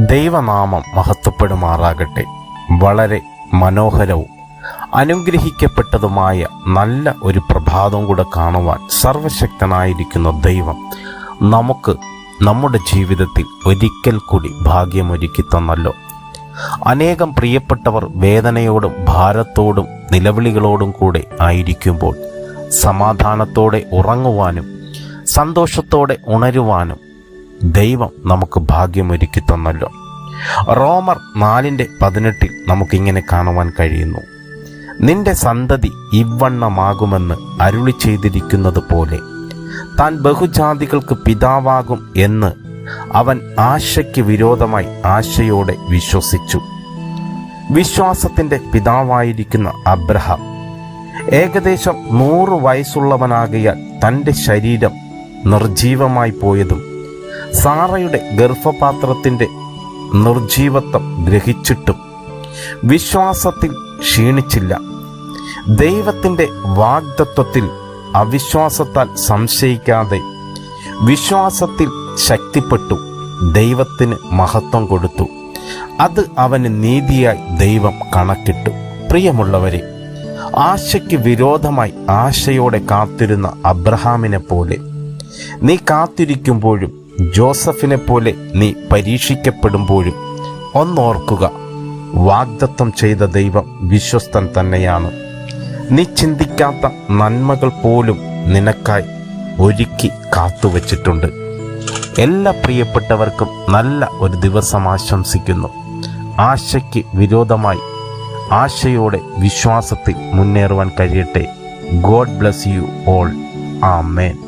ദൈവനാമം മഹത്വപ്പെടുമാറാകട്ടെ. വളരെ മനോഹരവും അനുഗ്രഹിക്കപ്പെട്ടതുമായ നല്ല ഒരു പ്രഭാതം കൂടെ കാണുവാൻ സർവശക്തനായിരിക്കുന്ന ദൈവം നമുക്ക് നമ്മുടെ ജീവിതത്തിൽ ഒരിക്കൽ കൂടി ഭാഗ്യമൊരുക്കി തന്നല്ലോ. അനേകം പ്രിയപ്പെട്ടവർ വേദനയോടും ഭാരത്തോടും നിലവിളികളോടും കൂടെ ആയിരിക്കുമ്പോൾ സമാധാനത്തോടെ ഉറങ്ങുവാനും സന്തോഷത്തോടെ ഉണരുവാനും ദൈവം നമുക്ക് ഭാഗ്യമൊരുക്കി തന്നല്ലോ. റോമർ നാലിന്റെ പതിനെട്ടിൽ നമുക്കിങ്ങനെ കാണുവാൻ കഴിയുന്നു. നിന്റെ സന്തതി ഇവണ്ണമാകുമെന്ന് അരുളി ചെയ്തിരിക്കുന്നത് പോലെ താൻ ബഹുജാതികൾക്ക് പിതാവാകും എന്ന് അവൻ ആശയ്ക്ക് വിരോധമായി ആശയോടെ വിശ്വസിച്ചു. വിശ്വാസത്തിന്റെ പിതാവായിരിക്കുന്ന അബ്രഹാം ഏകദേശം നൂറ് വയസ്സുള്ളവനാകിയാൽ തന്റെ ശരീരം നിർജീവമായി പോയതും സാറയുടെ ഗർഭപാത്രത്തിന്റെ നിർജീവത്വം ഗ്രഹിച്ചിട്ടും വിശ്വാസത്തിൽ ക്ഷീണിച്ചില്ല. ദൈവത്തിന്റെ വാഗ്ദത്വത്തിൽ അവിശ്വാസത്താൽ സംശയിക്കാതെ വിശ്വാസത്തിൽ ശക്തിപ്പെട്ടു ദൈവത്തിന് മഹത്വം കൊടുത്തു. അത് അവന് നീതിയായി ദൈവം കണക്കിട്ടു. പ്രിയമുള്ളവരെ ആശയ്ക്ക് വിരോധമായി ആശയോടെ കാത്തിരുന്ന അബ്രഹാമിനെ പോലെ നീ കാത്തിരിക്കുമ്പോഴും ജോസഫിനെ പോലെ നീ പരീക്ഷിക്കപ്പെടുമ്പോഴും ഒന്നോർക്കുക വാഗ്ദത്തം ചെയ്ത ദൈവം വിശ്വസ്തൻ തന്നെയാണ്. നീ ചിന്തിക്കാത്ത നന്മകൾ പോലും നിനക്കായി ഒരുക്കി കാത്തുവച്ചിട്ടുണ്ട്. എല്ലാ പ്രിയപ്പെട്ടവർക്കും നല്ല ഒരു ദിവസം ആശംസിക്കുന്നു. ആശയ്ക്ക് വിരോധമായി ആശയോടെ വിശ്വാസത്തിൽ മുന്നേറുവാൻ കഴിയട്ടെ. God bless you all. Amen.